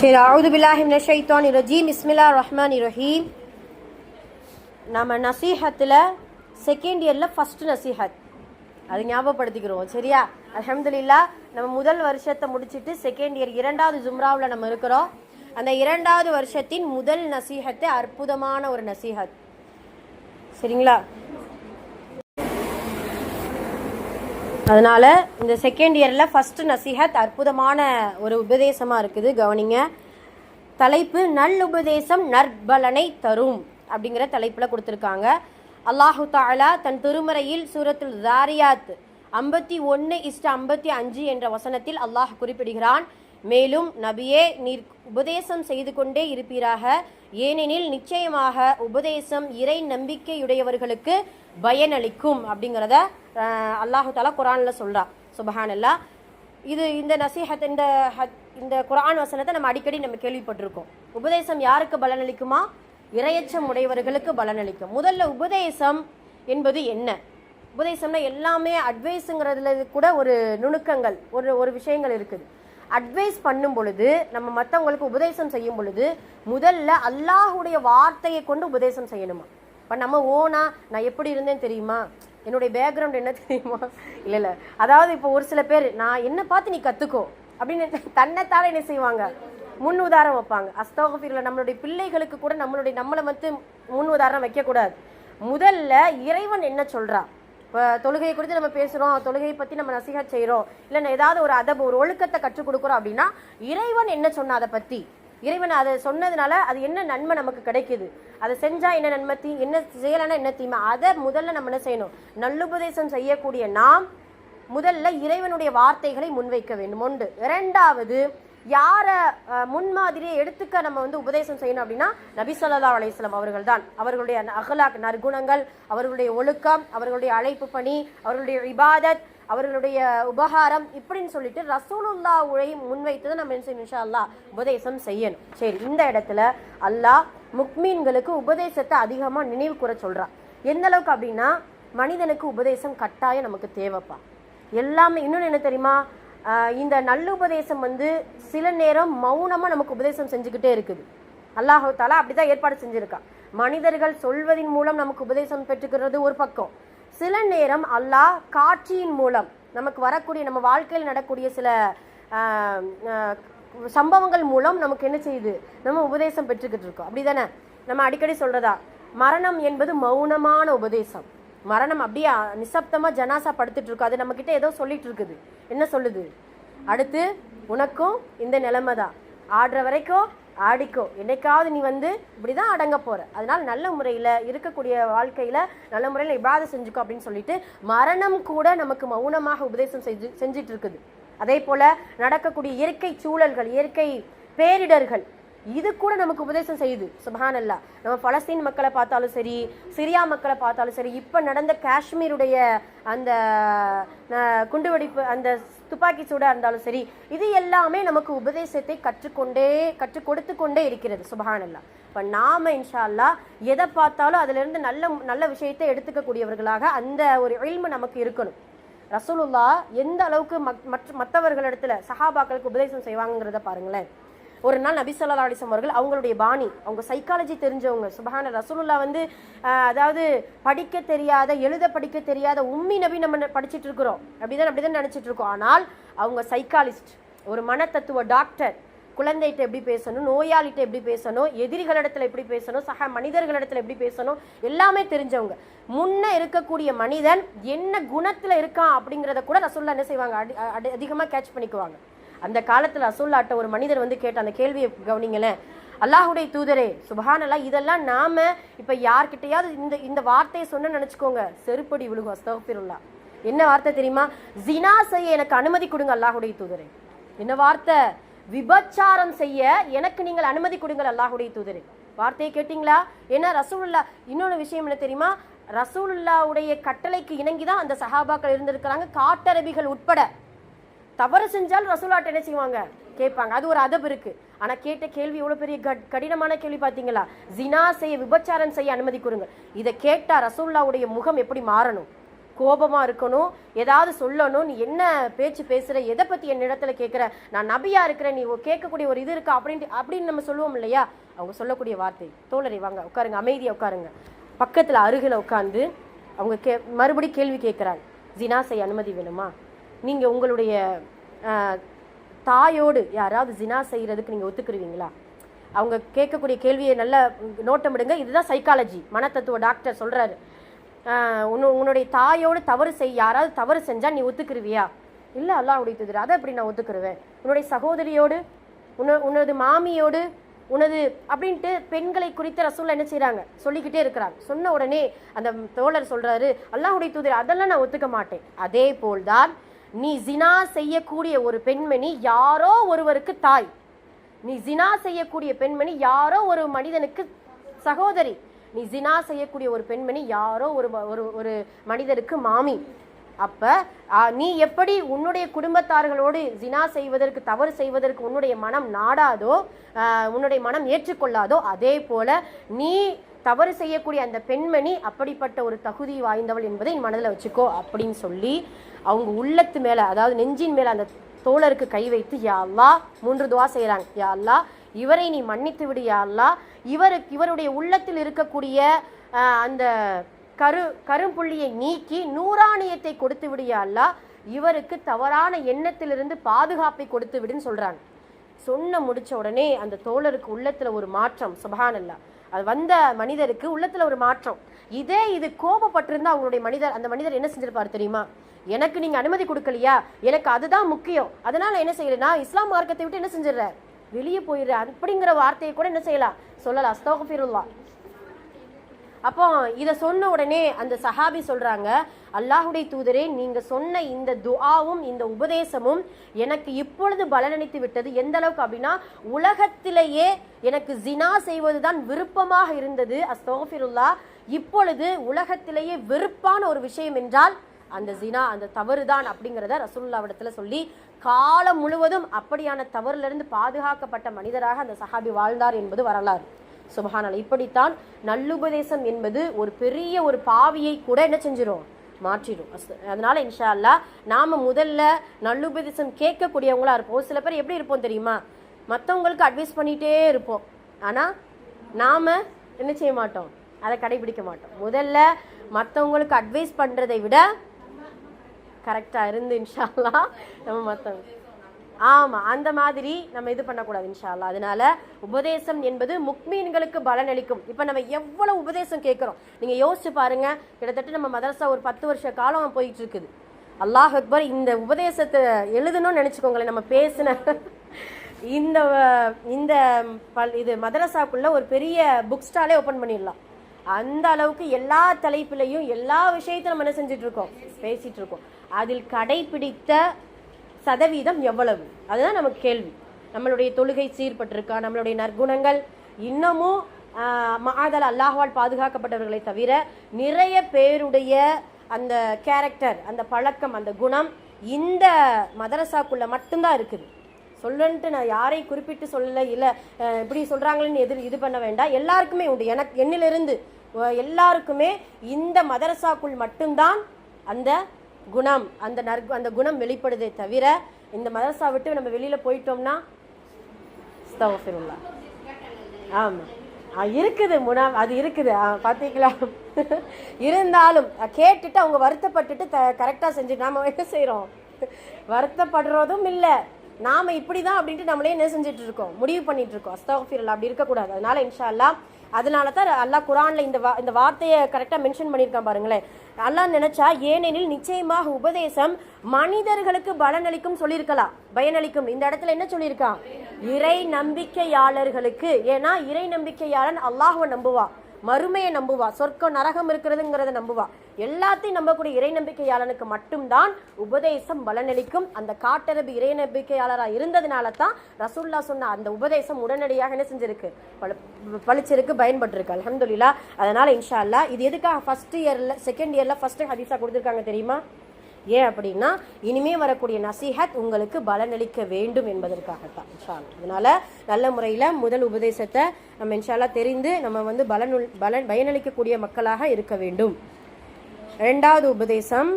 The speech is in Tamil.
சரி அவுது பில்லாஹி மின ஷைத்தான் ரஜீம். ரஹ்மான் ரஹீம். நம்ம நசீஹத்தில் செகண்ட் இயரில் ஃபஸ்ட்டு நசீஹத். அது ஞாபகப்படுத்திக்கிறோம் சரியா? அல்ஹம்துலில்லா நம்ம முதல் வருஷத்தை முடிச்சுட்டு செகண்ட் இயர் இரண்டாவது ஜும்ராவில் நம்ம இருக்கிறோம். அந்த இரண்டாவது வருஷத்தின் முதல் நசீகத்தை அற்புதமான ஒரு நசீஹத். சரிங்களா? அதனால் இந்த செகண்ட் இயரில் ஃபஸ்ட்டு நசிஹத் அற்புதமான ஒரு உபதேசமாக இருக்குது கவனிங்க. தலைப்பு நல் உபதேசம் நற்பலனை தரும் அப்படிங்கிற தலைப்பில் கொடுத்துருக்காங்க. அல்லாஹு தாலா தன் திருமறையில் சூரத்தில் தாரியாத் ஐம்பத்தி ஒன்று இஸ்ட ஐம்பத்தி அஞ்சு என்ற வசனத்தில் அல்லாஹ் குறிப்பிடுகிறான். மேலும் நபியே நீர் உபதேசம் செய்து கொண்டே இருப்பீராக. ஏனெனில் நிச்சயமாக உபதேசம் இறை நம்பிக்கையுடையவர்களுக்கு பயனளிக்கும் அப்படிங்கிறத அல்லாஹு தாலா குரானில் சொல்கிறார் சுபஹானல்லா. இது இந்த நசீஹத் இந்த ஹத்- இந்த குரான் வசனத்தை நம்ம அடிக்கடி நம்ம கேள்விப்பட்டிருக்கோம். உபதேசம் யாருக்கு பலனளிக்குமா? இரையச்சம் உடையவர்களுக்கு பலனளிக்கும். முதல்ல உபதேசம் என்பது என்ன? உபதேசம்னா எல்லாமே அட்வைஸுங்கிறதுல கூட ஒரு நுணுக்கங்கள் ஒரு ஒரு விஷயங்கள் இருக்குது. அட்வைஸ் பண்ணும் பொழுது நம்ம மற்றவங்களுக்கு உபதேசம் செய்யும் பொழுது முதல்ல அல்லாஹுடைய வார்த்தையை கொண்டு உபதேசம் செய்யணுமா? இப்போ நம்ம ஓனா நான் எப்படி இருந்தேன் தெரியுமா? என்னுடைய பேக்ரவுண்ட் என்ன தெரியுமா? இல்லை இல்லை. அதாவது இப்போ ஒரு சில பேர் நான் என்ன பார்த்து நீ கற்றுக்கோ அப்படின்னு தன்னைத்தானே என்ன செய்வாங்க? முன் உதாரணம் வைப்பாங்க. அஸ்தோகஃபீரில் நம்மளுடைய பிள்ளைகளுக்கு கூட நம்மளுடைய நம்மளை வந்து முன் உதாரணம் வைக்கக்கூடாது. முதல்ல இறைவன் என்ன சொல்கிறான் இப்போ தொழுகையை குறித்து நம்ம பேசுகிறோம் தொழுகையை பற்றி நம்ம நசிகா செய்கிறோம் இல்லை ஏதாவது ஒரு அதப ஒரு ஒழுக்கத்தை கற்றுக் கொடுக்குறோம் அப்படின்னா இறைவன் என்ன சொன்ன அதை பற்றி இறைவன் அதை சொன்னதுனால அது என்ன நன்மை நமக்கு கிடைக்குது? அதை செஞ்சால் என்ன நன்மை தீ என்ன செய்யலைன்னா என்ன தீமை? அதை முதல்ல நம்ம என்ன செய்யணும்? நல்லுபதேசம் செய்யக்கூடிய நாம் முதல்ல இறைவனுடைய வார்த்தைகளை முன்வைக்க வேண்டும். ஒன்று. இரண்டாவது யாரை முன்மாதிரியை எடுத்துக்க நம்ம வந்து உபதேசம் செய்யணும் அப்படின்னா நபி சொல்லா அலையம் அவர்கள் தான் அவர்களுடைய அகலாக் நற்குணங்கள் அவர்களுடைய ஒழுக்கம் அவர்களுடைய அழைப்பு பணி அவர்களுடைய இபாதத் அவர்களுடைய உபகாரம் இப்படின்னு சொல்லிட்டு ரசூலுல்லா உழை முன்வைத்ததை நம்ம என்ன செய்யணும் இன்ஷா அல்லாஹ் உபதேசம் செய்யணும். சரி இந்த இடத்துல அல்லாஹ் முக்மீன்களுக்கு உபதேசத்தை அதிகமாக நினைவு கூற சொல்கிறான் எந்த அளவுக்கு அப்படின்னா மனிதனுக்கு உபதேசம் கட்டாயம் நமக்கு தேவைப்பா. எல்லாமே இன்னொன்று என்ன தெரியுமா? இந்த நல்லுபதேசம் வந்து சில நேரம் மௌனமாக நமக்கு உபதேசம் செஞ்சுக்கிட்டே இருக்குது. அல்லாஹாலா அப்படி அப்படிதான் ஏற்பாடு செஞ்சுருக்கான் மனிதர்கள் சொல்வதின் மூலம் நமக்கு உபதேசம் பெற்றுக்கிறது ஒரு பக்கம். சில நேரம் அல்லாஹ் காட்சியின் மூலம் நமக்கு வரக்கூடிய நம்ம வாழ்க்கையில் நடக்கூடிய சில சம்பவங்கள் மூலம் நமக்கு என்ன செய்யுது? நம்ம உபதேசம் பெற்றுக்கிட்டு இருக்கோம். அப்படி தானே நம்ம அடிக்கடி சொல்கிறதா மரணம் என்பது மௌனமான உபதேசம். மரணம் அப்படியே நிசப்தமாக ஜனாசா படுத்துட்டு இருக்கும் அது நம்ம கிட்ட ஏதோ சொல்லிட்டு இருக்குது. என்ன சொல்லுது? அடுத்து உனக்கும் இந்த நிலைமை தான். ஆடுற வரைக்கும் ஆடிக்கோ. என்னைக்காவது நீ வந்து இப்படிதான் அடங்க போற. அதனால நல்ல முறையில இருக்கக்கூடிய வாழ்க்கையில நல்ல முறையில இபாத செஞ்சுக்கோ அப்படின்னு சொல்லிட்டு மரணம் கூட நமக்கு மௌனமாக உபதேசம் செஞ்சு செஞ்சிட்டு இருக்குது. அதே போல நடக்கக்கூடிய இயற்கை சூழல்கள் இயற்கை பேரிடர்கள் இது கூட நமக்கு உபதேசம் செய்யுது. சுபஹானல்லா. நம்ம பலஸ்தீன் மக்களை பார்த்தாலும் சரி சிரியா மக்களை பார்த்தாலும் சரி இப்போ நடந்த காஷ்மீருடைய அந்த குண்டுவெடிப்பு அந்த துப்பாக்கி சூடாக இருந்தாலும் சரி இது எல்லாமே நமக்கு உபதேசத்தை கற்றுக்கொண்டே கற்றுக் கொடுத்து கொண்டே இருக்கிறது. சுபஹானல்லா. இப்போ நாம இன்ஷா எதை பார்த்தாலும் அதிலிருந்து நல்ல நல்ல விஷயத்தை எடுத்துக்கக்கூடியவர்களாக அந்த ஒரு இல்மு நமக்கு இருக்கணும். ரசூலுல்லா எந்த அளவுக்கு மக்- மற்ற மற்றவர்களிடத்துல சஹாபாக்களுக்கு உபதேசம் செய்வாங்கிறத பாருங்களேன். ஒரு நாள் நபி ஸல்லல்லாஹு அவர்கள் அவங்களுடைய பாணி அவங்க சைக்காலஜி தெரிஞ்சவங்க சுபஹான ரசூலுல்லா வந்து அதாவது படிக்க தெரியாத எழுத படிக்க தெரியாத உம்மி நபி நம்ம ந- இருக்கிறோம். அப்படிதான் அப்படிதான் நினைச்சிட்டு இருக்கோம். ஆனால் அவங்க சைக்காலஜிஸ்ட் ஒரு மனத்தத்துவ டாக்டர் குழந்தைகிட்ட எப்படி பேசணும் நோயாளிகிட்ட எப்படி பேசணும் எதிரிகளிடத்துல எப்படி பேசணும் சக மனிதர்களிடத்துல எப்படி பேசணும் எல்லாமே தெரிஞ்சவங்க. முன்ன இருக்கக்கூடிய மனிதன் என்ன குணத்தில் இருக்கான் அப்படிங்கிறத கூட ரசூல்லா என்ன செய்வாங்க? அடி- அடி- கேட்ச் பண்ணிக்குவாங்க. அந்த காலத்தில் ரசூல்லாட்ட ஒரு மனிதர் வந்து கேட்ட அந்த கேள்வியை கவனிங்களேன். அல்லாஹுடைய தூதரே சுபஹானல்லா இதெல்லாம் நாம இப்போ யார்கிட்டையாவது இந்த இந்த வார்த்தையை சொன்ன நினச்சிக்கோங்க. செருப்படி விழுகும் அஸ்தகப்பிருல்லா என்ன வார்த்தை தெரியுமா? ஜினா செய்ய எனக்கு அனுமதி கொடுங்க அல்லாஹுடைய தூதரே. என்ன வார்த்தை? விபச்சாரம் செய்ய எனக்கு நீங்கள் அனுமதி கொடுங்கள் அல்லாஹுடைய தூதரே. வார்த்தையை கேட்டிங்களா? ஏன்னா ரசூலுல்லா இன்னொரு விஷயம் என்ன தெரியுமா? ரசூலுல்லாவுடைய கட்டளைக்கு இணங்கி தான் அந்த சஹாபாக்கள் இருந்திருக்கிறாங்க. காட்டரபிகள் உட்பட. தவறு செஞ்சால் ரசூலாட்ட என்ன செய்வாங்க? கேட்பாங்க. அது ஒரு அதப் இருக்கு ஆனா கேட்ட கேள்வி எவ்வளவு பெரிய கட்- கடினமான கேள்வி பாத்தீங்களா ஜினா செய்ய விபச்சாரம் செய்ய அனுமதி கொடுங்க. இதை கேட்டா ரசூல்லாவுடைய முகம் எப்படி மாறணும்? கோபமாக இருக்கணும்? ஏதாவது சொல்லணும்? நீ என்ன பேச்சு பேசுகிற எதை பற்றி என் இடத்துல கேட்குற நான் நபியாக இருக்கிறேன். நீ கேட்கக்கூடிய ஒரு இது இருக்கா? அப்படின்ட்டு அப்படின்னு நம்ம சொல்லுவோம் இல்லையா? அவங்க சொல்லக்கூடிய வார்த்தை. தோழரை வாங்க உட்காருங்க. அமைதியாக உட்காருங்க. பக்கத்தில் அருகில் உட்காந்து அவங்க கே மறுபடி கேள்வி கேட்குறாங்க ஜினா செய்ய அனுமதி வேணுமா? நீங்கள் உங்களுடைய தாயோடு யாராவது ஜினா செய்கிறதுக்கு நீங்கள் ஒத்துக்குருவீங்களா? அவங்க கேட்கக்கூடிய கேள்வியை நல்லா நோட்டமிடுங்க இதுதான் சைக்காலஜி மனத்தத்துவ டாக்டர் சொல்கிறாரு உன்னுடைய தாயோடு தவறு செய். யாராவது தவறு செஞ்சால் நீ ஒத்துக்குருவியா? இல்லை அல்லாஹ் தூதர். அதை அப்படி நான் ஒத்துக்குருவேன்? உன்னுடைய சகோதரியோடு உன்ன உன்னது மாமியோடு உனது அப்படின்ட்டு பெண்களை குறித்த ரசூல் என்ன செய்கிறாங்க சொல்லிக்கிட்டே இருக்கிறாங்க. சொன்ன உடனே அந்த தோழர் சொல்கிறாரு அல்லாஹுடைய தூதர் அதெல்லாம் நான் ஒத்துக்க மாட்டேன். அதே போல்தான் நீ ஜினா செய்யக்கூடிய ஒரு பெண்மணி யாரோ ஒருவருக்கு தாய். நீ ஜினா செய்யக்கூடிய பெண்மணி யாரோ ஒரு மனிதனுக்கு சகோதரி. நீ ஜினா செய்யக்கூடிய ஒரு பெண்மணி யாரோ ஒரு ஒரு ஒரு மனிதருக்கு மாமி. அப்ப நீ எப்படி உன்னுடைய குடும்பத்தார்களோடு ஜினா செய்வதற்கு தவறு செய்வதற்கு உன்னுடைய மனம் நாடாதோ உன்னுடைய மனம் ஏற்றுக்கொள்ளாதோ அதே போல நீ தவறு செய்யக்கூடிய அந்த பெண்மணி அப்படிப்பட்ட ஒரு தகுதி வாய்ந்தவள் என்பதை என் மனதில் வச்சுக்கோ அப்படின்னு சொல்லி அவங்க உள்ளத்து மேலே அதாவது நெஞ்சின் மேலே அந்த தோழருக்கு கை வைத்து யாழ்லா மூன்று துவா செய்கிறாங்க யா இவரை நீ மன்னித்து விடு யா இவருக்கு இவருடைய உள்ளத்தில் இருக்கக்கூடிய அந்த கரு கரும்புள்ளியை நீக்கி நூறாணியத்தை கொடுத்து விடிய அல்லாஹ் இவருக்கு தவறான எண்ணத்திலிருந்து பாதுகாப்பை கொடுத்து விடுன்னு சொல்கிறாங்க சொன்ன முடிச்ச உடனே அந்த தோழருக்கு உள்ளத்தில் ஒரு மாற்றம் சுபஹானல்லா. அது வந்த மனிதருக்கு உள்ளத்தில் ஒரு மாற்றம். இதே இது கோபப்பட்டிருந்தா அவங்களுடைய மனிதர் அந்த மனிதர் என்ன செஞ்சிருப்பார் தெரியுமா? எனக்கு நீங்கள் அனுமதி கொடுக்கலையா? எனக்கு அதுதான் முக்கியம். அதனால் என்ன செய்யலைன்னா இஸ்லாம் மார்க்கத்தை விட்டு என்ன செஞ்சிடுற வெளியே போயிடுறேன். அப்படிங்கிற வார்த்தையை கூட என்ன செய்யலாம்? சொல்லலாம். அஸ்தோகஃபிருல்லா. அப்போ இதை சொன்ன உடனே அந்த சஹாபி சொல்றாங்க அல்லாஹுடைய தூதரே நீங்க சொன்ன இந்த துஆவும் இந்த உபதேசமும் எனக்கு இப்பொழுது பலனளித்து விட்டது. எந்த அளவுக்கு அப்படின்னா உலகத்திலேயே எனக்கு ஜினா செய்வதுதான் விருப்பமாக இருந்தது. அஸ்தோஃபிருல்லா இப்பொழுது உலகத்திலேயே வெறுப்பான ஒரு விஷயம் என்றால் அந்த ஜினா அந்த தவறு தான் அப்படிங்கிறத ரசூலுல்லாவிடத்துல சொல்லி காலம் முழுவதும் அப்படியான தவறிலிருந்து பாதுகாக்கப்பட்ட மனிதராக அந்த சஹாபி வாழ்ந்தார் என்பது வரலாறு. சுபஹானல் இப்படித்தான் நல்லுபதேசம் என்பது ஒரு பெரிய ஒரு பாவியை கூட என்ன செஞ்சிடும் மாற்றிடும். அதனால இன்ஷா அல்லாஹ் நாம முதல்ல நல்லுபதேசம் கேட்கக்கூடியவங்களா இருப்போம். சில பேர் எப்படி இருப்போம் தெரியுமா? மற்றவங்களுக்கு அட்வைஸ் பண்ணிட்டே இருப்போம். ஆனா நாம என்ன செய்ய மாட்டோம்? அதை கடைபிடிக்க மாட்டோம். முதல்ல மற்றவங்களுக்கு அட்வைஸ் பண்றதை விட கரெக்டாக இருந்து இன்ஷா அல்லாஹ் நம்ம மற்றவங்க ஆமாம் அந்த மாதிரி நம்ம இது பண்ணக்கூடாது இன்ஷால்லா அதனால உபதேசம் என்பது முக்மீன்களுக்கு பலனளிக்கும். இப்போ நம்ம எவ்வளவு உபதேசம் கேட்குறோம்? நீங்கள் யோசிச்சு பாருங்க கிட்டத்தட்ட நம்ம மதரசா ஒரு பத்து வருஷ காலம் போயிட்டு இருக்குது அல்லாஹ் அக்பர் இந்த உபதேசத்தை எழுதணும்னு நினச்சிக்கோங்களேன் நம்ம பேசின இந்த இந்த பல் இது மதரசாக்குள்ளே ஒரு பெரிய புக் ஸ்டாலே ஓப்பன் பண்ணிடலாம். அந்த அளவுக்கு எல்லா தலைப்பிலையும் எல்லா விஷயத்தையும் நம்ம என்ன செஞ்சிட்ருக்கோம் பேசிகிட்ருக்கோம் இருக்கோம் அதில் கடைபிடித்த சதவீதம் எவ்வளவு? அதுதான் நமக்கு கேள்வி. நம்மளுடைய தொழுகை சீர்பட்டிருக்கா நம்மளுடைய நற்குணங்கள் இன்னமும் ஆஹ், மாதல் அல்லாஹ்வால் பாதுகாக்கப்பட்டவர்களை தவிர நிறைய பேருடைய அந்த கேரக்டர் அந்த பழக்கம் அந்த குணம் இந்த மதரசாக்குள்ள மட்டும்தான் இருக்குது. சொல்லுன்ட்டு நான் யாரையும் குறிப்பிட்டு சொல்லல இல்லை இப்படி சொல்கிறாங்களேன்னு எதிர் இது பண்ண வேண்டாம். எல்லாருக்குமே உண்டு. எனக்கு என்னிலிருந்து எல்லாருக்குமே இந்த மதரசாக்குள் மட்டும்தான் அந்த குணம் அந்த நற் அந்த குணம் வெளிப்படுதே தவிர இந்த மதரசா விட்டு நம்ம வெளியில் போயிட்டோம்னா அஸ்தக்ஃபிருல்லாஹ். ஆமா. இருக்குது முனா அது இருக்குது. ஆ, பாத்தீங்களா? இருந்தாலும் கேட்டுட்டு அவங்க வருத்தப்பட்டுட்டு த கரெக்டாக செஞ்சு நாம என்ன செய்றோம்? வருத்தப்படுறதும் இல்லை. நாம இப்படிதான் அப்படின்ட்டு நம்மளே என்ன செஞ்சுட்டு இருக்கோம் முடிவு பண்ணிட்டு இருக்கோம் அஸ்தக்ஃபிருல்லாஹ் அப்படி இருக்கக்கூடாது. அதனால இன்ஷா அல்லாஹ் அதனால தான் அல்லாஹ் குரானில் இந்த வா- இந்த வார்த்தையை கரெக்டாக மென்ஷன் பண்ணியிருக்கான் பாருங்களேன். அல்லாஹ் நினைச்சா ஏனெனில் நிச்சயமாக உபதேசம் மனிதர்களுக்கு பலனளிக்கும் சொல்லியிருக்கலாம். பயனளிக்கும். இந்த இடத்துல என்ன சொல்லியிருக்கான்? இறை நம்பிக்கையாளர்களுக்கு. ஏன்னா இறை நம்பிக்கையாளன் அல்லாஹுவை நம்புவா மறுமையை நம்புவா சொர்க்கம் நரகம் இருக்கிறதுங்கிறத நம்புவா எல்லாத்தையும் நம்பக்கூடிய இறை நம்பிக்கையாளனுக்கு மட்டும்தான் உபதேசம் பலனளிக்கும் அந்த காட்டரபு இறை நம்பிக்கையாளராக இருந்ததுனால தான் ரசூல்லா சொன்ன அந்த உபதேசம் உடனடியாக என்ன செஞ்சிருக்கு? பல பளிச்சிருக்கு பயன்பட்டிருக்கு. அல்ஹம்துலில்லாஹ் அதனால் இன்ஷா அல்லா இது எதுக்காக ஃபர்ஸ்ட் இயரில் செகண்ட் இயரில் ஃபஸ்ட்டு ஹதீஸாக கொடுத்துருக்காங்க தெரியுமா? ஏன் அப்படின்னா இனிமே வரக்கூடிய நசீஹத் உங்களுக்கு பலனளிக்க வேண்டும் என்பதற்காகத்தான் இன்ஷா அதனால நல்ல முறையில் முதல் உபதேசத்தை நம்ம இன்ஷால்லா தெரிந்து நம்ம வந்து பலனுள் பலன் பயனளிக்கக்கூடிய மக்களாக இருக்க வேண்டும். ரெண்டாவது உபதேசம்